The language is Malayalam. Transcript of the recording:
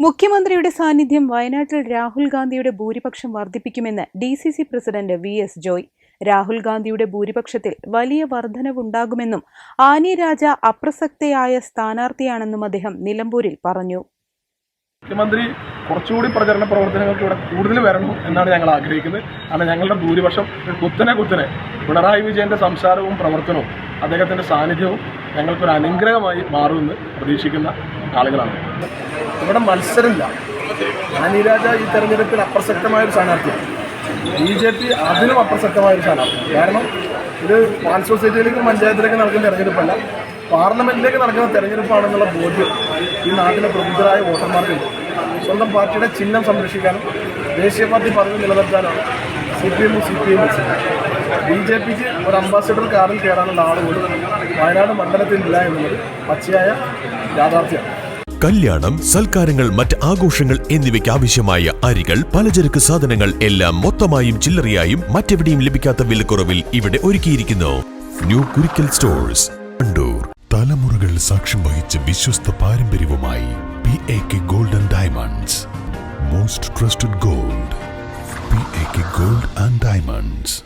മുഖ്യമന്ത്രിയുടെ സാന്നിധ്യം വയനാട്ടിൽ രാഹുൽ ഗാന്ധിയുടെ ഭൂരിപക്ഷം വർദ്ധിപ്പിക്കുമെന്ന് D C C president V S Joy. Rahul ഗാന്ധിയുടെ ഭൂരിപക്ഷത്തിൽ വലിയ വർധനവുണ്ടാകുമെന്നും ആനി രാജ അപ്രസക്തയായ സ്ഥാനാർത്ഥിയാണെന്നും അദ്ദേഹം നിലമ്പൂരിൽ പറഞ്ഞു. മുഖ്യമന്ത്രി കുറച്ചുകൂടി പ്രചരണ പ്രവർത്തനങ്ങൾക്ക് ഇവിടെ കൂടുതൽ വരണം എന്നാണ് ഞങ്ങൾ ആഗ്രഹിക്കുന്നത്. കാരണം ഞങ്ങളുടെ ഭൂരിപക്ഷം കുത്തനെ കുത്തനെ പിണറായി വിജയന്റെ സംസാരവും പ്രവർത്തനവും അദ്ദേഹത്തിന്റെ സാന്നിധ്യവും ഞങ്ങൾക്കൊരു അനുഗ്രഹമായി മാറുമെന്ന് പ്രതീക്ഷിക്കുന്ന ആളുകളാണ്. ഇവിടെ മത്സരമില്ല. ആനിരാജ ഈ തെരഞ്ഞെടുപ്പിൽ അപ്രസക്തമായ ഒരു സ്ഥാനാർത്ഥിയാണ്. ബി ജെ പി അതിനും അപ്രസക്തമായ ഒരു സ്ഥാനാർത്ഥി കാരണം ഇത് പാൽ സൊസൈറ്റിയിലേക്ക് പഞ്ചായത്തിലേക്ക് നടക്കുന്ന തെരഞ്ഞെടുപ്പല്ല. പാർലമെന്റിലേക്ക് നടക്കുന്ന തെരഞ്ഞെടുപ്പാണെന്നുള്ള ബോധ്യം ഈ നാട്ടിലെ പ്രബുദ്ധരായ വോട്ടർമാർക്കുണ്ട്. സ്വന്തം പാർട്ടിയുടെ ചിഹ്നം സംരക്ഷിക്കാനും ദേശീയ പാർട്ടി പദവി നിലനിർത്താനാണ് സി പി എമ്മും C P I B J പിക്ക് ഒരു അംബാസിഡർ കാറിൽ കയറാനുള്ള ആളുകൾ വയനാട് മണ്ഡലത്തിൽ ഇല്ല എന്നുള്ളത് പച്ചയായ യാഥാർത്ഥ്യമാണ് കല്യാണം സൽക്കാരങ്ങൾ മറ്റ് ആഘോഷങ്ങൾ എന്നിവയ്ക്ക് ആവശ്യമായ അരികൾ പലചരക്ക് സാധനങ്ങൾ എല്ലാം മൊത്തമായും ചില്ലറയായും മറ്റെവിടെയും ലഭിക്കാത്ത വിലക്കുറവിൽ ഇവിടെ ഒരുക്കിയിരിക്കുന്നു. New Kurikkal stores Kandoor. തലമുറകൾ സാക്ഷ്യം വഹിച്ച വിശ്വസ്ത പാരമ്പര്യവുമായി P A K golden diamonds most trusted gold P A K gold and diamonds